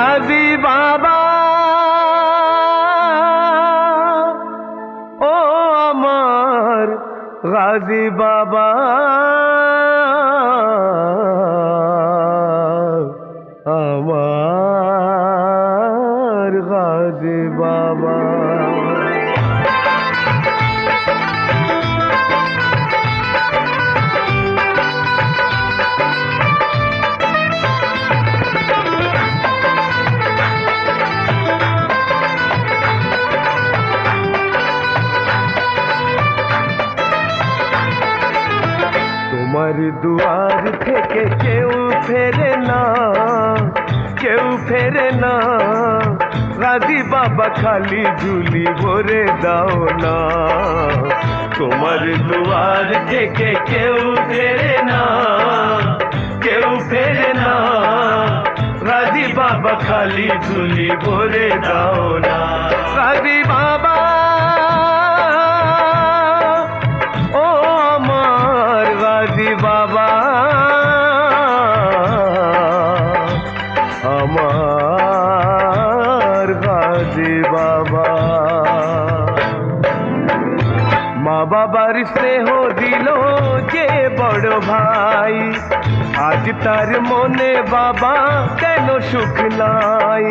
গাজী বাবা। ও আমার গাজী বাবা। আমার গাজী বাবা। কেউ ফেরে না রাজি বাবা খালি ঝুলি ভরে দাও না তোমার দুয়ার থেকে কেউ ফেরে না কেউ ফেরে না রাজি বাবা খালি ঝুলি ভরে দাও না রাজি বাবা বাবার স্নেহ দিল যে বড় ভাই। আজ তার মনে বাবা কেন সুখ নাই?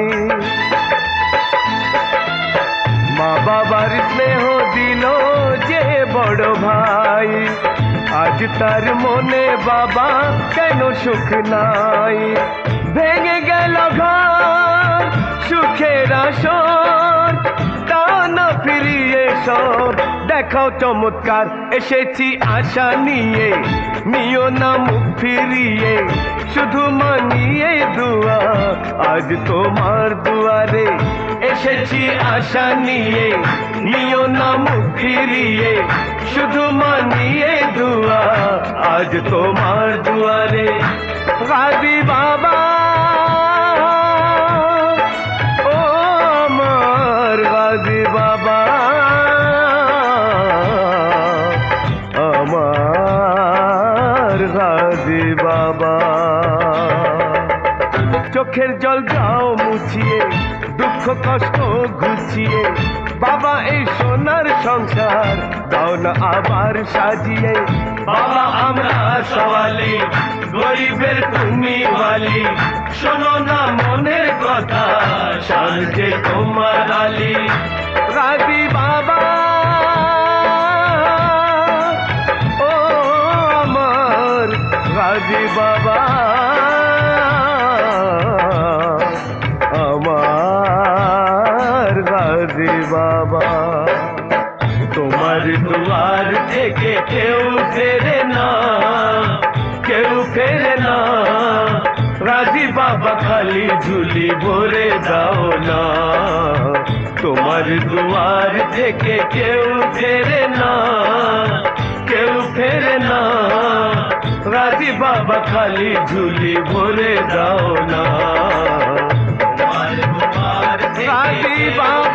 মা বাবার স্নেহ দিল যে বড় ভাই। আজ তার মনে বাবা কেন সুখ নাই? ভেঙে গেল ঘর, সুখের আসর। তা না সব দেখাও চমৎকার, এসেছি আশা নিয়ে, নিও না মুখ ফিরিয়ে, শুধু মানিয়ে দুয়া আজ তোমার দুয়ারে, এসেছি আশা নিয়ে, নিও না মুখ ফিরিয়ে, শুধু মানিয়ে দুয়া আজ তোমার দুয়ারে গাজী চোখের জল যাও মুছিয়ে, দুঃখ, কষ্ট ঘুচিয়ে বাবা, এই সোনার সংসার দাও না আবার সাজিয়ে। বাবা, আমরা সওয়ালি, গরিবের তুমি ওয়ালি। শোনো না মনের কথা সাজে তোমার আলী। রাজি বাবা, ও আমার গাজী বাবা। बाबा তোমার দুয়ার থেকে কেউ ফেরে না কেউ ফেরে না রাজি বাবা খালি ঝুলি ভরে দাও না তোমার দুয়ার থেকে কেউ ফেরে না কেউ ফেরে না রাজি বাবা খালি ঝুলি ভরে দাও না রাজি বাবা